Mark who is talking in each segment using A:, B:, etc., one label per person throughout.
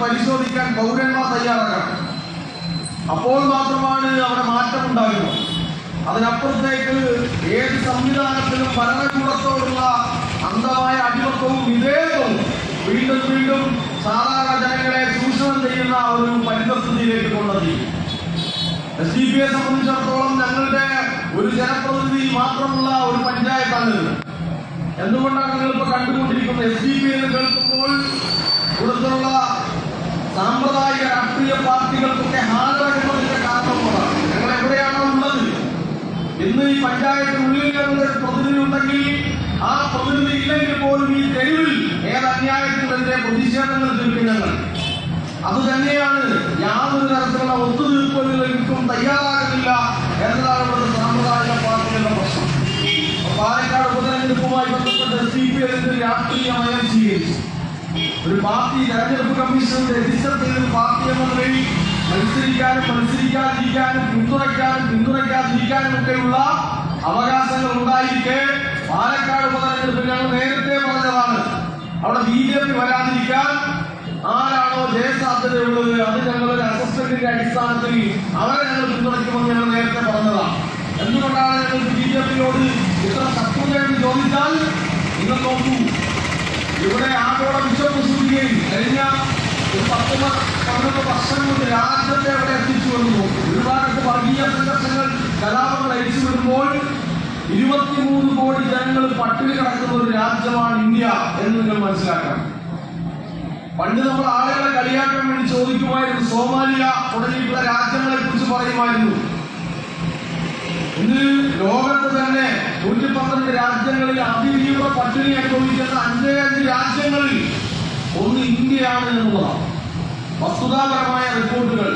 A: പരിശോധിക്കാൻ പൗരന്മാർ തയ്യാറാക്കണം അപ്പോൾ മാത്രമാണ് അവിടെ മാറ്റം ഉണ്ടാകുന്നത് അതിനപ്പുറത്തേക്ക് ഏത് സംവിധാനത്തിലും ഭരണകൂടത്തോടുള്ള അന്ധമായ അടിമത്വവും വിധേയത്വവും വീണ്ടും വീണ്ടും സാധാരണ ജനങ്ങളെ ചൂഷണം ചെയ്യുന്ന ഒരു പരിതസ്ഥിതിയിലേക്ക് കൊണ്ടെത്തി എസ് ഡി പിയെ സംബന്ധിച്ചിടത്തോളം ഞങ്ങളുടെ ഒരു ജനപ്രതിനിധി മാത്രമുള്ള ഒരു പഞ്ചായത്താണ് എന്തുകൊണ്ടാണ് നിങ്ങൾ ഇപ്പൊ കണ്ടുകൊണ്ടിരിക്കുന്നത്? എസ് ഡി പി എന്ന് കേൾക്കുമ്പോൾ ഇവിടുത്തുള്ള സാമ്പ്രദായിക രാഷ്ട്രീയ പാർട്ടികൾക്കൊക്കെ ഹാജരാകുന്നതിന്റെ കാരണമാണ് ഞങ്ങൾ എവിടെയാണോ ഉള്ളത്? ഇന്ന് ഈ പഞ്ചായത്തിനുള്ളിൽ ഞങ്ങളുടെ പ്രതിനിധി ഉണ്ടെങ്കിൽ ആ പ്രതിനിധി ഇല്ലെങ്കിൽ പോലും ഈ തെരുവിൽ ഏത് അന്യായത്തിനെതിരെ പ്രതിഷേധങ്ങൾ തീർക്കും ഞങ്ങൾ. അത് തന്നെയാണ് യാതൊരു തരത്തിലുള്ള ഒത്തുതീർപ്പുകളിലേക്കും തയ്യാറാകുന്നില്ല എന്നതാണ് ഇവിടുത്തെ സാമ്പ്രദായിക പാർട്ടികളുടെ പ്രശ്നം. പാലക്കാട് ഉപതെരഞ്ഞെടുപ്പുമായി ബന്ധപ്പെട്ട് സി പി എമ്മിന്റെ രാഷ്ട്രീയ സ്വീകരിച്ചു. ഒരു പാർട്ടി തെരഞ്ഞെടുപ്പ് കമ്മീഷൻ രജിസ്റ്റർ ചെയ്ത പാർട്ടി എന്ന നിലയിൽ മത്സരിക്കാനും മത്സരിക്കാതിരിക്കാനും പിന്തുണയ്ക്കാനും പിന്തുണയ്ക്കാതിരിക്കാനും ഒക്കെയുള്ള അവകാശങ്ങൾ ഉണ്ടായിരിക്കെ പാലക്കാട് ഉപതെരഞ്ഞെടുപ്പിൽ ഞങ്ങൾ നേരത്തെ പറഞ്ഞതാണ്. അവിടെ ബി ജെ പി വരാതിരിക്കാൻ ആരാണോ ജയസാധ്യതയുള്ളത് അത് ഞങ്ങളൊരു അസസ്മെന്റിന്റെ അടിസ്ഥാനത്തിൽ അവരെ ഞങ്ങൾ പിന്തുണയ്ക്കുമെന്ന് ഞങ്ങൾ നേരത്തെ പറഞ്ഞതാണ്. എന്തുകൊണ്ടാണ് ഞങ്ങൾ ബി ജെ പിയോട് ഇത്ര ചോദിച്ചാൽ നിങ്ങൾ നോക്കൂ. ഇവിടെ ആഗോള വിശ്വപ്രസൂതികയിൽ കഴിഞ്ഞ ഒരു പത്ത് പന്ത്രണ്ട് വർഷം കൊണ്ട് രാജ്യത്തെ അവിടെ എത്തിച്ചു നോക്കും ഒരുപാട് വർഗീയ സംഘർഷങ്ങൾ കലാപങ്ങൾ അയച്ചു വരുമ്പോൾ ഇരുപത്തിമൂന്ന് കോടി ജനങ്ങൾ പട്ടിണി കിടക്കുന്ന ഒരു രാജ്യമാണ് ഇന്ത്യ എന്ന് നിങ്ങൾ മനസ്സിലാക്കണം. പണ്ട് നമ്മൾ ആളുകളെ കളിയാക്കാൻ വേണ്ടി ചോദിക്കുമായിരുന്നു. സോമാലിയ തുടങ്ങിയിട്ടുള്ള രാജ്യങ്ങളെ കുറിച്ച് പറയുമായിരുന്നു. ഇന്ന് ലോകത്ത് തന്നെ നൂറ്റി പന്ത്രണ്ട് രാജ്യങ്ങളിൽ അതിതീവ്ര പട്ടിണി അനുഭവിക്കുന്ന അഞ്ചേ അഞ്ച് രാജ്യങ്ങളിൽ ഒന്ന് ഇന്ത്യയാണ് എന്നുള്ളതാണ്. വസ്തുതാപരമായ റിപ്പോർട്ടുകൾ.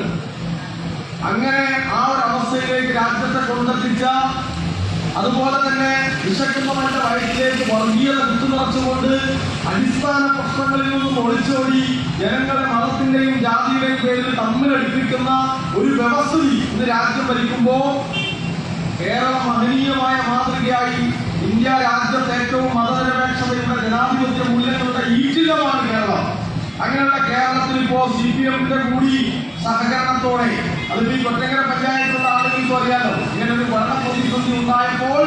A: അങ്ങനെ ആ ഒരു അവസ്ഥയിലേക്ക് രാജ്യത്തെ കൊണ്ടെത്തിച്ച അതുപോലെ തന്നെ വിശക്കുന്നവരുടെ വയറ്റിലേക്ക് വർഗീയത കുത്തുനിറച്ചുകൊണ്ട് അടിസ്ഥാന പ്രശ്നങ്ങളിൽ നിന്നും ഒളിച്ചോടി ജനങ്ങളെ മതത്തിന്റെയും ജാതിയുടെയും പേരിൽ തമ്മിലടിപ്പിക്കുന്ന ഒരു വ്യവസ്ഥിതി ഇന്ന് രാജ്യം ഭരിക്കുമ്പോ കേരളം മഹനീയമായ മാതൃകയായി ഇന്ത്യ രാജ്യത്തെ ഏറ്റവും മതനിരപേക്ഷതയുടെ ജനാധിപത്യ മൂല്യങ്ങളുടെ ഈറ്റില്ലമാണ് കേരളം. അങ്ങനെയുള്ള കേരളത്തിൽ ഇപ്പോ സി പി എമ്മിന്റെ കൂടി സഹകരണത്തോടെ അതിപ്പോ ഈ കൊറ്റങ്കര പഞ്ചായത്തുള്ള ആളുകൾക്ക് അറിയാലോ ഇങ്ങനെ ഭരണ പ്രതിസന്ധി ഉണ്ടായപ്പോൾ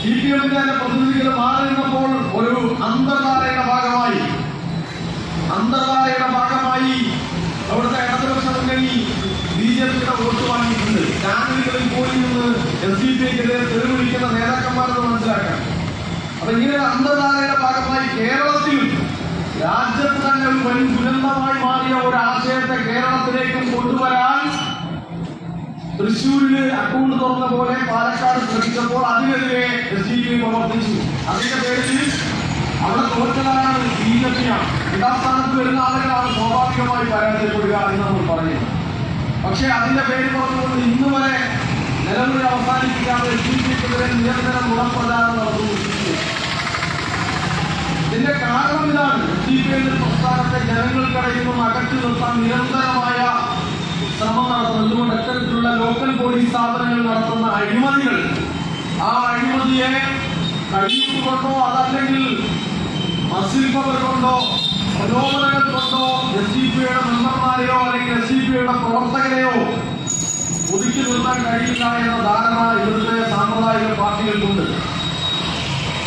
A: സി പി എമ്മിന്റെ തന്നെ പ്രതിനിധികൾ മാറി നിന്നപ്പോൾ ഒരു അന്തർധാരയുടെ ഭാഗമായി അന്തർധാരയുടെ ഭാഗമായി അവിടുത്തെ ഇടതുപക്ഷ മുന്നണി ജെ വോട്ട് വാങ്ങിയിട്ടുണ്ട്. ചാനലുകളിൽ പോയി നിന്ന് എസ് ഡി പി ക്കെതിരെ തെളിവിളിക്കുന്ന നേതാക്കന്മാരെന്ന് മനസ്സിലാക്കാം അപ്പൊ ഇങ്ങനെ ഒരു ഭാഗമായി കേരളത്തിലും രാജ്യത്ത് തന്നെ ഒരു വൻ ദുരന്തമായി മാറിയ ഒരു ആശയത്തെ കേരളത്തിലേക്കും കൊണ്ടുവരാൻ തൃശ്ശൂരിൽ അക്കൗണ്ട് തുറന്ന പോലെ പാലക്കാട് ശ്രമിച്ചപ്പോൾ അതിനെതിരെ എസ് ഡി പി പ്രവർത്തിച്ചു. അതിന്റെ പേരിൽ അവിടെ തോറ്റതാണ് ബി ജെ പിയാണ് രണ്ടാം സ്ഥാനത്ത് വരുന്ന ആളുകളാണ് സ്വാഭാവികമായി പരാജയപ്പെടുക എന്ന് നമ്മൾ പറയുന്നത് പക്ഷേ അതിന്റെ പേര് പറഞ്ഞുകൊണ്ട് ഇന്ന് വരെ നിലവിൽ അവസാനിപ്പിക്കാതെ പിക്കെതിരെ നിരന്തരം ഗുണപ്രചാരം നടത്തുന്നു ഇതിന്റെ കാരണം ഇതാണ്. ബി ഡി പി എന്ന പ്രസ്ഥാനത്തെ ജനങ്ങൾക്കിടയിൽ നിന്നും അകറ്റി നിർത്താൻ നിരന്തരമായ ശ്രമം നടത്തുന്നത് അതുകൊണ്ട് അത്തരത്തിലുള്ള ലോക്കൽ പോലീസ് സ്ഥാപനങ്ങൾ നടത്തുന്ന അഴിമതികൾ. ആ അഴിമതിയെ കഴിയുന്നത് കൊണ്ടോ അതല്ലെങ്കിൽ മസിൽപ്പവർ കൊണ്ടോ പ്രലോഭനങ്ങൾ കൊണ്ടോ എസ് ഡി പിയുടെ മെമ്പർമാരെയോ അല്ലെങ്കിൽ എസ് ഡി പിയുടെ പ്രവർത്തകരെയോ ഒതുക്കി നിർത്താൻ കഴിയില്ല എന്ന ധാരണ ഇവിടുത്തെ സാമ്പ്രദായിക പാർട്ടികൾക്കുണ്ട്.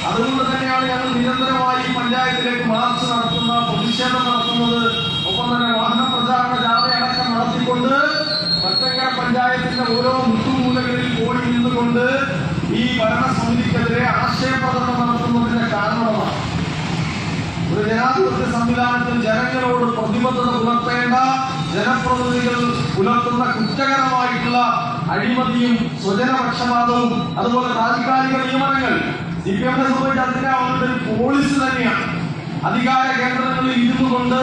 A: അതുകൊണ്ട് തന്നെയാണ് ഞങ്ങൾ നിരന്തരമായി പഞ്ചായത്തിലേക്ക് മാർച്ച് നടത്തുന്ന പ്രതിഷേധം നടത്തുന്നത് ഒപ്പം തന്നെ വാഹന പ്രചാരണ ജാഥയടക്കം നടത്തിക്കൊണ്ട് മറ്റങ്കര പഞ്ചായത്തിന്റെ ഓരോ മുത്തുമൂലകളിൽ പോയി നിന്നുകൊണ്ട് ഈ ഭരണസമിതിക്കെതിരെ ആശയപ്രകടനം നടത്തുന്നതിന്റെ കാരണമാണ്. ജനാധിപത്യ സംവിധാനത്തിൽ ജനങ്ങളോട് പ്രതിബദ്ധത പുലർത്തേണ്ട ജനപ്രതിനിധികൾ പുലർത്തുന്ന കുറ്റകരമായിട്ടുള്ള അഴിമതിയും സ്വജനപക്ഷപാതവും അതുപോലെ താൽക്കാലിക നിയമനങ്ങൾ. സി സംബന്ധിച്ച് അതിന്റെ അവരുടെ പോളിസി തന്നെയാണ്. അധികാര കേന്ദ്രങ്ങളിൽ ഇരുന്നു കൊണ്ട്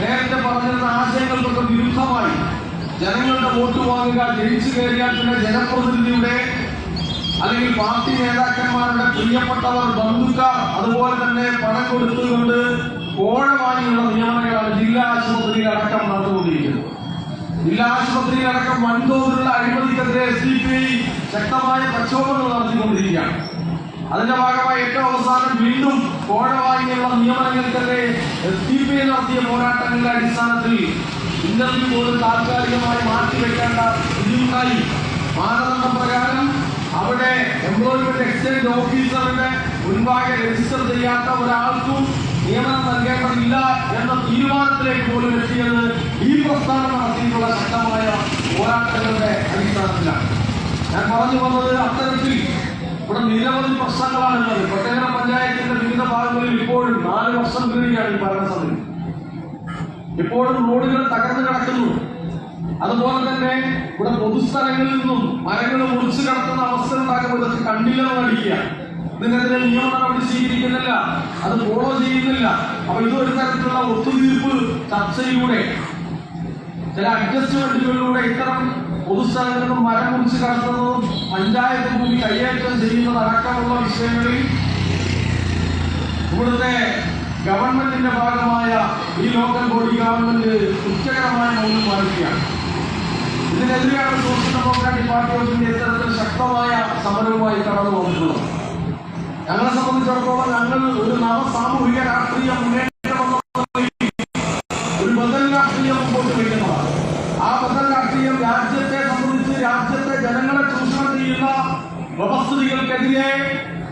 A: നേരത്തെ പറഞ്ഞിരുന്ന ആശയങ്ങൾക്കൊക്കെ വിരുദ്ധമായി ജനങ്ങളുടെ വോട്ട് വാങ്ങുക ജയിച്ചു കയറിയാൽ പിന്നെ ജനപ്രതിനിധിയുടെ അല്ലെങ്കിൽ പാർട്ടി നേതാക്കന്മാരുടെ പ്രിയപ്പെട്ടവർ ബന്ധുക്കാർ അതുപോലെ തന്നെ പണം കൊടുത്തുകൊണ്ട് കോഴമാനിയുള്ള നിയമനങ്ങളാണ് ജില്ലാ ആശുപത്രിയിൽ അടക്കം നടന്നുകൊണ്ടിരിക്കുന്നത്. ജില്ലാ ആശുപത്രിയിൽ അടക്കം വൻതോതിലുള്ള അഴിമതിക്കെതിരെ എസ് ഡി പി ശക്തമായ പ്രക്ഷോഭങ്ങൾ നടത്തിക്കൊണ്ടിരിക്കുകയാണ്. അതിന്റെ ഭാഗമായി ഏറ്റവും അവസാനം വീണ്ടും കോഴവാങ്ങിയുള്ള നിയമനങ്ങൾക്കെതിരെ എസ് ഡി പി നടത്തിയ പോരാട്ടങ്ങളുടെ അടിസ്ഥാനത്തിൽ ഇന്റർവ്യൂ പോലും താൽക്കാലികമായി മാറ്റിവെക്കേണ്ട സ്ഥിതിയുണ്ടായി മാനദണ്ഡ പ്രകാരം അവിടെ എംപ്ലോയ്മെന്റ് എക്സ്ചേഞ്ച് ഓഫീസറിന്റെ മുൻപാകെ രജിസ്റ്റർ ചെയ്യാത്ത ഒരാൾക്കും നിയമനം നൽകേണ്ടതില്ല എന്ന തീരുമാനത്തിലേക്ക് പോലും എത്തിയത് ഈ പ്രസ്ഥാനം നടത്തിയിട്ടുള്ള ശക്തമായ പോരാട്ടങ്ങളുടെ അടിസ്ഥാനത്തിലാണ്. ഞാൻ പറഞ്ഞു വന്നത് അത്തരത്തിൽ ഇവിടെ നിരവധി പ്രശ്നങ്ങളാണുള്ളത്. കൊട്ടേര പഞ്ചായത്തിന്റെ വിവിധ ഭാഗങ്ങളിൽ ഇപ്പോഴും നാല് വർഷം കഴിയാണ് ഈ ഭരണസമിതി. ഇപ്പോഴും റോഡുകൾ തകർന്നു കിടക്കുന്നു. അതുപോലെ തന്നെ ഇവിടെ പൊതുസ്ഥലങ്ങളിൽ നിന്നും മരങ്ങൾ മുറിച്ചു കിടക്കുന്ന അവസ്ഥ ഉണ്ടാക്കുമ്പോൾ ഇതൊക്കെ കണ്ടില്ലെന്ന് നടിക്കുക. ഇതിനെതിരെ നിയമ നടപടി സ്വീകരിക്കുന്നില്ല അത് ഫോളോ ചെയ്യുന്നില്ല. അപ്പൊ ഇതൊരു തരത്തിലുള്ള ഒത്തുതീർപ്പ് ചർച്ചയിലൂടെ ചില അഡ്ജസ്റ്റ്മെന്റുകളിലൂടെ ഇത്തരം പൊതുസ്ഥലങ്ങളിൽ മരം മുറിച്ച് കിടക്കുന്നതും പഞ്ചായത്ത് ഭൂമി കൈയേറ്റം ചെയ്യുന്നത് അടക്കമുള്ള വിഷയങ്ങളിൽ ഇവിടുത്തെ ഗവൺമെന്റിന്റെ ഭാഗമായ ഈ ലോക്കൽ ബോഡി ഗവൺമെന്റ് കുറ്റകരമായ മൗനം പാലിക്കുകയാണ്. ഇതിനെതിരെയാണ് സോഷ്യൽ ഡെമോക്രാറ്റിക് പാർട്ടി ഇത്തരത്തിൽ ശക്തമായ സമരവുമായി കടന്നു വന്നിട്ടുള്ളത് ഞങ്ങളെ സംബന്ധിച്ചിടത്തോളം ഞങ്ങൾ ഒരു നവ സാമൂഹിക രാഷ്ട്രീയ മുന്നേറ്റം ഒരു ബദൽ രാഷ്ട്രീയം മുമ്പോട്ട് വയ്ക്കുന്നതാണ് ആ ബദൽ രാഷ്ട്രീയം രാജ്യത്തെ സംബന്ധിച്ച് രാജ്യത്തെ ജനങ്ങളെ ചൂഷണം ചെയ്യുന്ന വ്യവസ്ഥിതികൾക്കെതിരെ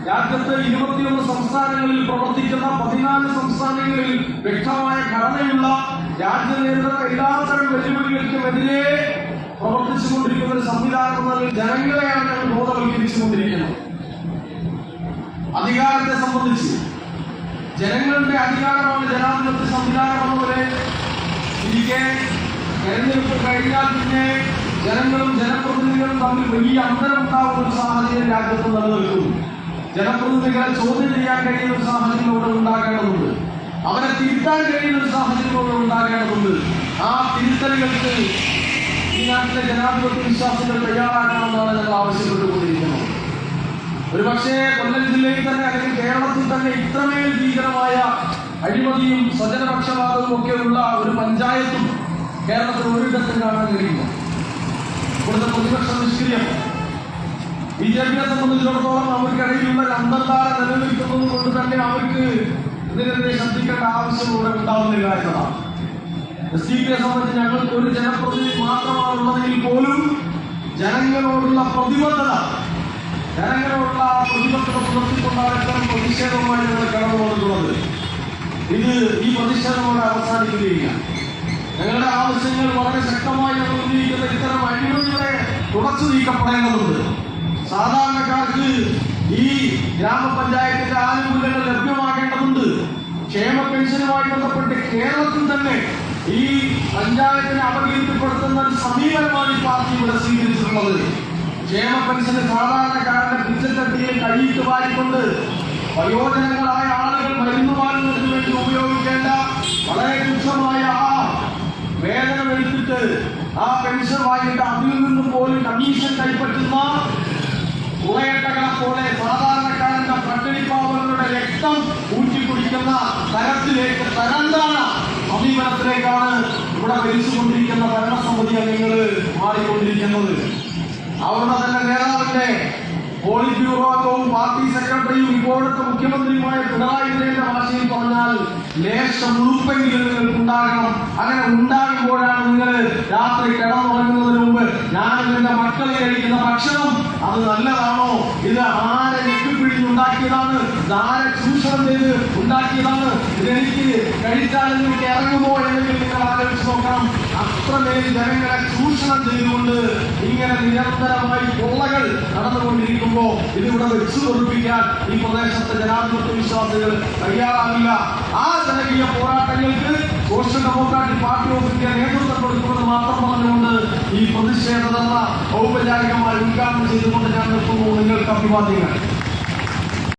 A: രാജ്യത്തെ ഇരുപത്തിയൊന്ന് സംസ്ഥാനങ്ങളിൽ പ്രവർത്തിക്കുന്ന പതിനാല് സംസ്ഥാനങ്ങളിൽ വ്യക്തമായ ഘടനയുള്ള രാജ്യം നേരിടുന്ന എല്ലാത്തരം വെല്ലുവിളികൾക്കുമെതിരെ പ്രവർത്തിച്ചുകൊണ്ടിരിക്കുന്ന ഒരു സംവിധാനം എന്നതിൽ ജനങ്ങളെയാണ് ഞങ്ങൾ ബോധവൽക്കരിച്ചുകൊണ്ടിരിക്കുന്നത്. അധികാരത്തെ സംബന്ധിച്ച് ജനങ്ങളുടെ അധികാരമാണ് ജനാധിപത്യ സംവിധാനം എന്നപോലെ ഇരിക്കെ തെരഞ്ഞെടുപ്പ് കഴിഞ്ഞാൽ പിന്നെ ജനങ്ങളും ജനപ്രതിനിധികളും തമ്മിൽ വലിയ അന്തരം ഉണ്ടാവുന്ന ഒരു സാഹചര്യം രാജ്യത്ത് നിലനിൽക്കുന്നു. ജനപ്രതിനിധികളെ ചോദ്യം ചെയ്യാൻ കഴിയുന്ന ഒരു സാഹചര്യം ഇവിടെ ഉണ്ടാകേണ്ടതുണ്ട്. അവരെ തിരുത്താൻ കഴിയുന്ന ഒരു സാഹചര്യം ഇവിടെ ഉണ്ടാകേണ്ടതുണ്ട്. ആ തിരുത്തലുകൾക്ക് നാട്ടിലെ ജനാധിപത്യ വിശ്വാസികൾ തയ്യാറാക്കണമെന്നാണ് ഞങ്ങൾ ആവശ്യപ്പെട്ടുകൊണ്ടിരിക്കുന്നത്. ഒരു പക്ഷേ കൊല്ലം ജില്ലയിൽ തന്നെ അല്ലെങ്കിൽ കേരളത്തിൽ തന്നെ ഇത്രമേൽ ഭീകരമായ അഴിമതിയും സ്വജനപക്ഷപാതവും ഒക്കെ ഉള്ള ഒരു പഞ്ചായത്തും കേരളത്തിൽ ഒരിടത്തും കാണാൻ കഴിയില്ല ഇവിടുത്തെ പ്രതിപക്ഷ നിഷ്ക്രിയം ബി ജെ പിയെ സംബന്ധിച്ചിടത്തോളം അവർക്കിടയിലുള്ള അന്തർധാര നിലനിൽക്കുന്നത് കൊണ്ട് തന്നെ അവർക്ക് ഇതിനെതിരെ ശ്രദ്ധിക്കേണ്ട ആവശ്യം ഇവിടെ ഉണ്ടാവുന്നില്ല എന്നതാണ്. എസ് ഡി പിയെ സംബന്ധിച്ച് ഞങ്ങൾക്ക് ഒരു ജനപ്രതിനിധി മാത്രമാണുള്ളതെങ്കിൽ പോലും ജനങ്ങളോടുള്ള പ്രതിബദ്ധത ജനങ്ങളോടുള്ള ആ പ്രതിബദ്ധത പുലർത്തിക്കൊണ്ടാണ് പ്രതിഷേധവുമായി ഞങ്ങൾ കടന്നു വന്നിട്ടുള്ളത് ഇത് ഈ പ്രതിഷേധമോടെ അവസാനിക്കുകയില്ല. ഞങ്ങളുടെ ആവശ്യങ്ങൾ വളരെ ശക്തമായി ഞങ്ങൾ ഉന്നയിക്കുന്ന ഇത്തരം അഴിമതികളെ തുടച്ചു നീക്കപ്പെടേണ്ടതുണ്ട്. സാധാരണക്കാർക്ക് ഈ ഗ്രാമപഞ്ചായത്തിന്റെ ആനുകൂല്യങ്ങൾ ലഭ്യമാക്കേണ്ടതുണ്ട്. ക്ഷേമ പെൻഷനുമായി ബന്ധപ്പെട്ട് കേരളത്തിൽ തന്നെ ഈ പഞ്ചായത്തിനെ അപകീർത്തിപ്പെടുത്തുന്ന ഒരു സമീപനമാണ് ഈ പാർട്ടി ഇവിടെ സ്വീകരിച്ചിട്ടുള്ളത്. ക്ഷേമ പെൻഷന് സാധാരണക്കാരന്റെ പിച്ചത്തട്ടിയെ കൈയിട്ട് വാരിക്കൊണ്ട് വയോജനങ്ങളായ ആളുകൾ മരുന്ന് വാങ്ങുന്നതിന് വേണ്ടി ഉപയോഗിക്കേണ്ട വളരെ തുച്ഛമായ ആ വേതനം എടുത്തിട്ട് ആ പെൻഷൻ വാങ്ങിയിട്ട് അതിൽ നിന്നും പോലും കമ്മീഷൻ കൈപ്പറ്റുന്ന കുറേട്ടകളെ പോലെ സാധാരണക്കാരന്റെ പട്ടിണിപ്പാവങ്ങളുടെ രക്തം ഊറ്റിക്കുടിക്കുന്ന തരത്തിലേക്ക് തരംതാണ സമീപനത്തിലേക്കാണ് ഇവിടെ ഭരിച്ചുകൊണ്ടിരിക്കുന്ന ഭരണസമിതി അംഗങ്ങൾ മാറിക്കൊണ്ടിരിക്കുന്നത്. അവരുടെ തന്നെ നേതാവിന്റെ പോളിറ്റ് ബ്യൂറോ അംഗവും പാർട്ടി സെക്രട്ടറിയും ഇപ്പോഴത്തെ മുഖ്യമന്ത്രിയുമായ പിണറായി വിജയന്റെ ഭാഷയിൽ പറഞ്ഞാൽ ലേശം ഉളുപ്പെങ്കിലും നിങ്ങൾക്ക് ഉണ്ടാകണം. അങ്ങനെ ഉണ്ടാകുമ്പോഴാണ് നിങ്ങൾ രാത്രി കിടന്നുറങ്ങുന്നതിന് മുമ്പ് ഞാൻ എന്റെ മക്കളെ കഴിക്കുന്ന ഭക്ഷണം അത് നല്ലതാണോ? ഇത് ആരെ ഞെട്ടിപ്പിടിഞ്ഞുണ്ടാക്കിയതാണ് ഉണ്ടാക്കിയതാണ്? ആരെ ചൂഷണം ചെയ്ത് ഉണ്ടാക്കിയതാണ്? ഇതെനിക്ക് കഴിച്ചാൽ നിങ്ങൾക്ക് ഇറങ്ങുമോ എന്നെങ്കിൽ നിങ്ങൾ ആലോചിച്ച് നോക്കണം. അത്രമേൽ ജനങ്ങളെ ചൂഷണം ചെയ്തുകൊണ്ട് ഇങ്ങനെ നിരന്തരമായി കൊള്ളകൾ നടന്നുകൊണ്ടിരിക്കുമ്പോ ഇതിവിടെ വെച്ചു പൊറിപ്പിക്കാൻ ഈ പ്രദേശത്തെ ജനാധിപത്യ വിശ്വാസികൾ തയ്യാറാകില്ല ആ ജനകീയ പോരാട്ടങ്ങൾക്ക് Social Democratic Party of India നേതൃത്വം കൊടുക്കുമെന്ന് മാത്രം പറഞ്ഞുകൊണ്ട് ഈ പ്രതിഷേധ ഔപചാരികമായി ഉദ്ഘാടനം ചെയ്തുകൊണ്ട് ഞാൻ നിർത്തുന്നു. നിങ്ങൾക്ക് അഭിവാദ്യങ്ങൾ.